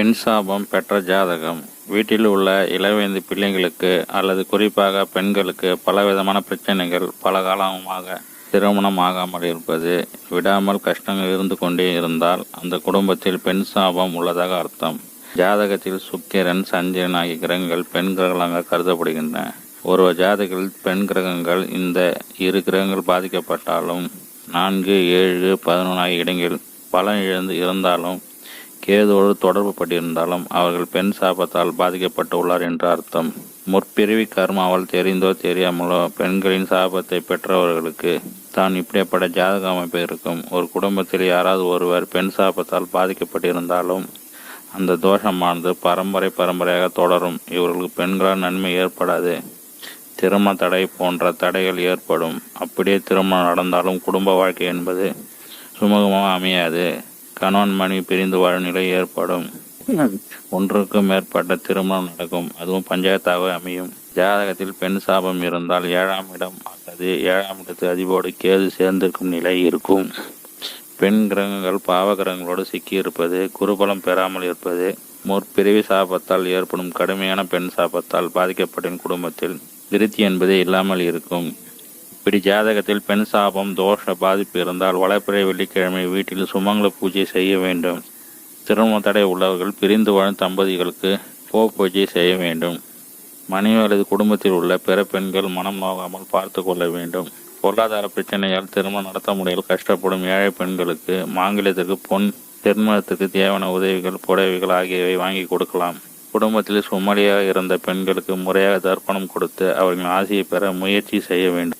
பெண் சாபம் பெற்ற ஜாதகம். வீட்டில் உள்ள இளவேந்து பிள்ளைங்களுக்கு அல்லது குறிப்பாக பெண்களுக்கு பலவிதமான பிரச்சனைகள் பல காலமாக திருமணம் ஆகாமல் இருப்பது விடாமல் கஷ்டங்கள் இருந்து கொண்டே இருந்தால் அந்த குடும்பத்தில் பெண் சாபம் உள்ளதாக அர்த்தம். ஜாதகத்தில் சுக்கிரன் சந்திரன் ஆகிய கிரகங்கள் பெண் கிரகங்களாக கருதப்படுகின்றன. ஒரு ஜாதகத்தில் பெண் கிரகங்கள் இந்த இரு கிரகங்கள் பாதிக்கப்பட்டாலும் நான்கு ஏழு பதினொன்று ஆகிய இடங்களில் பலன் இழந்து இருந்தாலும் ஏதோ தொடர்பு பட்டிருந்தாலும் அவர்கள் பெண் சாபத்தால் பாதிக்கப்பட்டுள்ளார் என்ற அர்த்தம். முற்பிறவி கர்மாவால் தெரிந்தோ தெரியாமலோ பெண்களின் சாபத்தை பெற்றவர்களுக்கு தான் இப்படிப்பட்ட ஜாதக அமைப்பு இருக்கும். ஒரு குடும்பத்தில் யாராவது ஒருவர் பெண் சாபத்தால் பாதிக்கப்பட்டிருந்தாலும் அந்த தோஷமானது பரம்பரை பரம்பரையாக தொடரும். இவர்களுக்கு பெண்களால் நன்மை ஏற்படாது. திருமண தடை போன்ற தடைகள் ஏற்படும். அப்படியே திருமணம் நடந்தாலும் குடும்ப வாழ்க்கை என்பது சுமூகமாக அமையாது. கணவன் மனைவி பிரிந்து வாழும் நிலை ஏற்படும். ஒன்றுக்கும் மேற்பட்ட திருமணம் நடக்கும். அதுவும் பஞ்சாயத்தாக அமையும். ஜாதகத்தில் பெண் சாபம் இருந்தால் ஏழாம் இடம் அல்லது ஏழாம் இடத்து அதிபோடு கேது சேர்ந்திருக்கும் நிலை இருக்கும். பெண் கிரகங்கள் பாவ கிரகங்களோடு சிக்கியிருப்பது குருபலம் பெறாமல் இருப்பது முற்பிறவி சாபத்தால் ஏற்படும் கடுமையான பெண் சாபத்தால் பாதிக்கப்பட்ட குடும்பத்தில் திருத்தி என்பதே இல்லாமல் இருக்கும். இப்படி ஜாதகத்தில் பெண் சாபம் தோஷ பாதிப்பு இருந்தால் வளர்ப்பிறை வெள்ளிக்கிழமை வீட்டில் சுமங்கல பூஜை செய்ய வேண்டும். திருமண தடை உள்ளவர்கள் பிரிந்து வாழும் தம்பதிகளுக்கு போ பூஜை செய்ய வேண்டும். மனைவி அல்லது குடும்பத்தில் உள்ள பிற பெண்கள் மனம் நோகாமல் பார்த்து கொள்ள வேண்டும். பொருளாதார பிரச்சனையால் திருமணம் நடத்த முடியல கஷ்டப்படும் ஏழை பெண்களுக்கு மாங்கிலத்திற்கு பொன் திருமணத்துக்கு தேவையான உதவிகள் புடவைகள் ஆகியவை வாங்கி கொடுக்கலாம். குடும்பத்தில் சுமலியாக இருந்த பெண்களுக்கு முறையாக தர்ப்பணம் கொடுத்து அவர்களின் ஆசையை பெற முயற்சி செய்ய வேண்டும்.